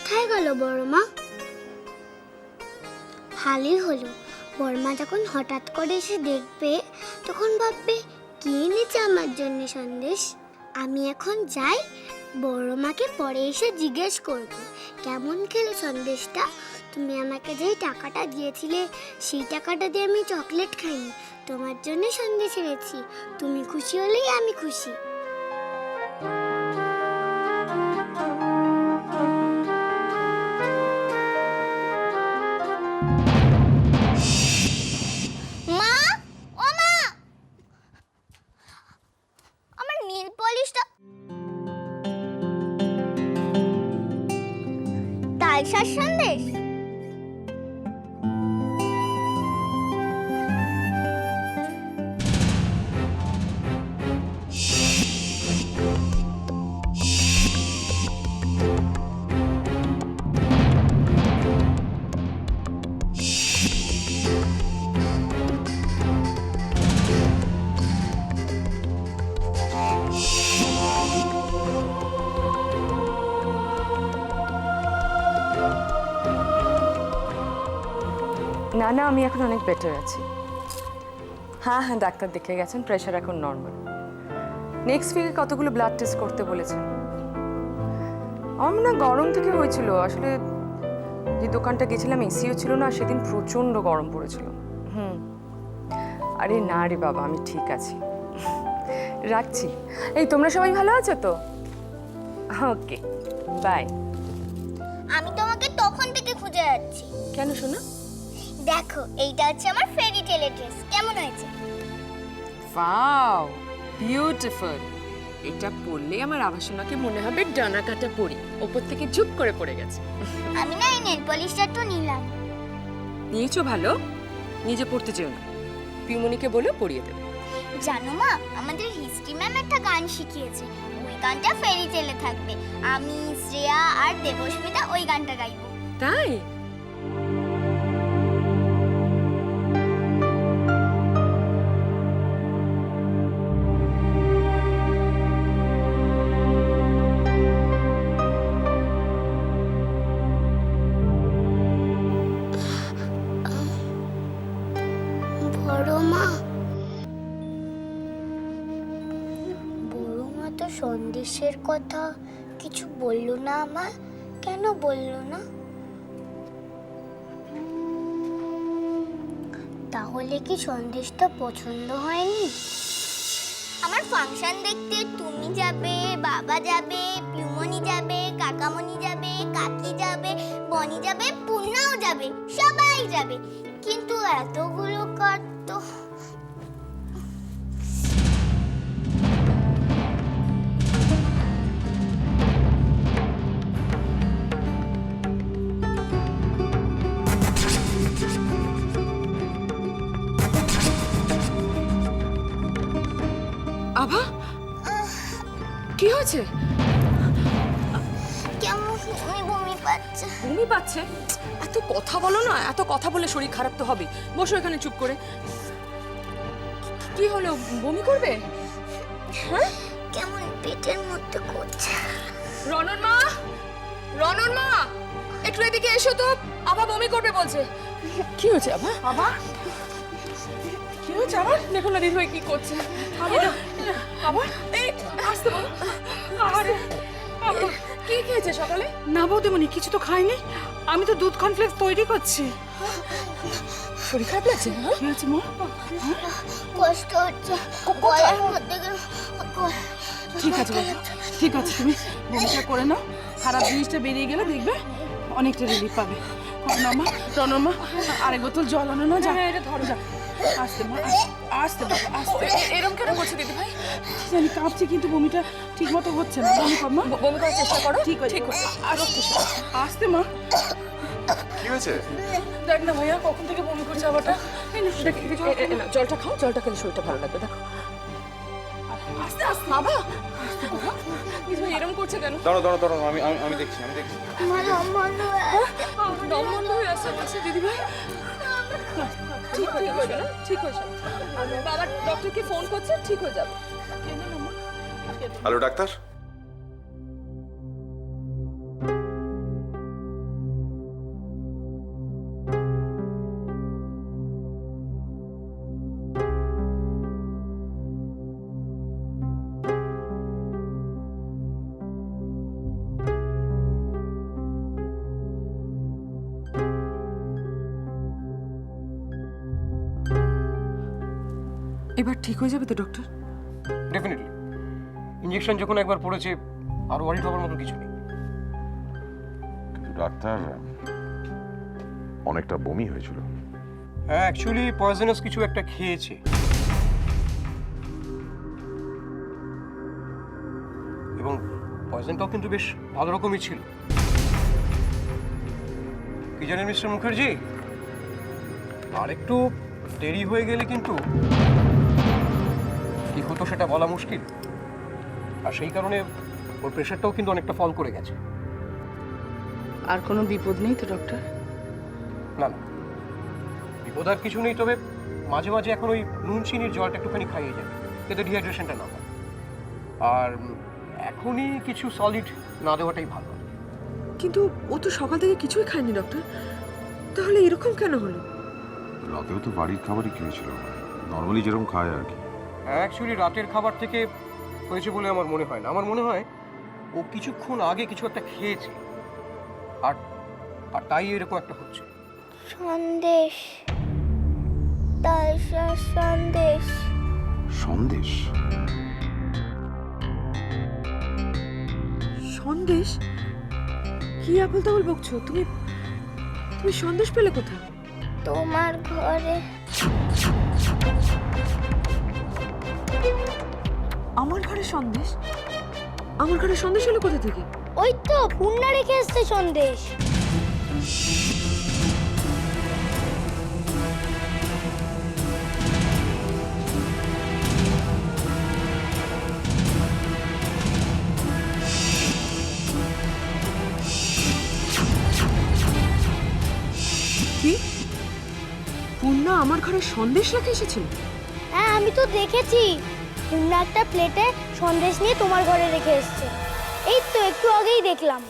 কোথায় গেল বড় মা ভালোই হলো। বড়মা যখন হঠাৎ করে এসে দেখবে, তখন ভাববে, কি এনেছে আমার জন্য সন্দেশ? আমি এখন যাই বড় মাকে পরে এসে জিজ্ঞেস করব, কেমন খেলো সন্দেশটা? তুমি আমাকে যেই টাকাটা দিয়েছিলে, সেই টাকাটা দিয়ে আমি চকলেট খাইনি, তোমার জন্য সন্দেশ এনেছি। তুমি খুশি হলেই আমি খুশি। তালসার সন্দেশ। না না আমি এখন অনেক বেটার আছি। হ্যাঁ হ্যাঁ ডাক্তার দেখে গেছেন প্রেশার এখন নর্মাল নেক্সট উইকে কতগুলো ব্লাড টেস্ট করতে বলেছেন? আমার না গরম থেকে হয়েছিল আসলে যে দোকানটা গেছিলাম এসিও ছিল না সেদিন প্রচণ্ড গরম পড়েছিল। হুম। আরে না রে বাবা আমি ঠিক আছি। রাখছি। এই তোমরা সবাই ভালো আছো তো? ওকে বাই আমি তোমাকে তখন থেকে খুঁজে যাচ্ছি কেন শোনা দেখো এইটা হচ্ছে আমার ফেরি টেলে ড্রেস কেমন হয়েছে? ওয়াও বিউটিফুল এটা পরলে আমার আভাসনাকে মনে হবে ডানা কাটা পরি। ওপর থেকে ঝুপ করে পড়ে গেছে। আমি না এই নেল পলিশটা একটু নিলাম। নিয়েছো ভালো? নিজে পড়তে চেও না। পিমনিকে বলে পড়িয়ে দেবে। জানো মা আমাদের হিস্ট্রি ম্যাম একটা গান শিখিয়েছে। ওই গানটা ফেরি টেলে থাকবে। আমি শ্রেয়া আর দেবস্মিতা ওই গানটা গাইবো। তাই? সন্দেশের কথা কিছু বলল না আমার কেন বলল না? তাহলে কি সন্দেশটা পছন্দ হয়নি? আমার ফাংশন দেখতে তুমি যাবে, বাবা যাবে পিউমনি যাবে, কাকামণি যাবে, কাকি যাবে, বনি যাবে পূর্ণাও যাবে, সবাই যাবে। কিন্তু এতগুলো কার্ড তো হয়েছে? কেমন বমি পাচ্ছে? বমি পাচ্ছে? এত কথা বলো না এত কথা বলে শরীর খারাপ তো হবে বসো এখানে চুপ করে। কি হলো? বমি করবে? কেমন পেটের মধ্যে করছে? রনন মা! রনন মা! একটু এদিকে এসো তো। আভা বমি করবে বলছে। কি হয়েছে আভা? আভা? কি হয়েছে আবার? দেখো না দিদিভাই কি করছে। আবার? আবার? এই আসতে বলো। আরে কি খেয়েছে সকালে? না বৌদিমণি কিছু তো খাইনি। আমি তো দুধ কর্নফ্লেক্স তৈরি করছি। শরীর খারাপ লাগছে? হ্যাঁ? কি হয়েছে মা? কষ্ট হচ্ছে। গলার মধ্যে ঠিক আছে ঠিক আছে তুমি বমিটা করে নাও। খারাপ জিনিসটা বেরিয়ে গেলে দেখবে অনেকটা রিলিফ পাবে। রনমা রনমা আরেক বোতল জল আনো না যা। এটা ধরো। যা। আসতে মা আস্তে, আস্তে বাবা আস্তে। এরকম কেন করছে দিদিভাই কি জানি কাঁপছে কিন্তু বমিটা ঠিক মতো হচ্ছে না। বমি কর মা। বমি করার চেষ্টা করো। ঠিক আছে ঠিক হচ্ছে আস্তে আস্তে মা। কি হয়েছে? দেখ না ভাইয়া কখন থেকে বমি করছে আবারটা জলটা খাও জলটা খেলে শরীরটা ভালো লাগবে দেখো। আস্তে আস্তে। বাবা! দিদিভাই এরকম করছে কেন? দাঁড়ো দাঁড়ো দাঁড়ো আমি আমি আমি দেখছি আমি দেখছি। আমার দম বন্ধ হয়ে আসছে। দম বন্ধ ঠিক হয়ে যাবে। না ঠিক হয়ে যাবে। বাবা ডক্টরকে ফোন করছে ঠিক হয়ে যাবে। হ্যালো ডাক্তার এবার ঠিক হয়ে যাবে তো ডক্টর ডেফিনেটলি ইঞ্জেকশন যখন একবার পড়েছে আর ওয়ারিড হওয়ার মতো কিছু নেই। কিন্তু ডাক্তার অনেকটা বমি হয়েছিল। হ্যাঁ অ্যাকচুয়ালি পয়জনাস কিছু একটা খেয়েছে। এবং পয়জনটাও কিন্তু বেশ ভালো রকমই ছিল। কি জানেন মিস্টার মুখার্জি? আর একটু দেরি হয়ে গেলে কিন্তু হতো সেটা বলা মুশকিল। আর সেই কারণে ওর প্রেশারটাও কিন্তু অনেকটা ফল করে গেছে। আর কোনো বিপদ নেই তো ডক্টর না না। বিপদ আর কিছু নেই তবে মাঝে মাঝে এখন ওই নুন চিনির জলটা একটুখানি খাইয়ে যাবে যাতে ডিহাইড্রেশনটা না হয়। আর এখনই কিছু সলিড না দেওয়াটাই ভালো। কিন্তু ও তো সকাল থেকে কিছুই খায়নি ডক্টর তাহলে এরকম কেন হলো? রাতেও তো বাড়ির খাবারই খেয়েছিল নর্মালি যেরকম খায় আর কি। অ্যাকচুয়ালি রাতের খাবার থেকে হয়েছে বলে আমার মনে হয় না। আমার মনে হয় ও কিছুক্ষণ আগে কিছু একটা খেয়েছে। আর আর তাই এরকম একটা হচ্ছে। সন্দেশ। সন্দেশ। সন্দেশ? সন্দেশ? কি আবল তাবল বকছো? তুমি তুমি সন্দেশ পেলে কোথায়? তোমার ঘরে আমার ঘরে সন্দেশ? আমার ঘরে সন্দেশ হলো কোথা থেকে? ওই তো পূর্ণা রেখে এসছে সন্দেশ। কি? পূর্ণা আমার ঘরে সন্দেশ রেখে এসেছিল আমি তো দেখেছি। পূর্ণা একটা প্লেটে সন্দেশ নিয়ে তোমার ঘরে রেখে এসছে। এই তো একটু আগেই দেখলাম।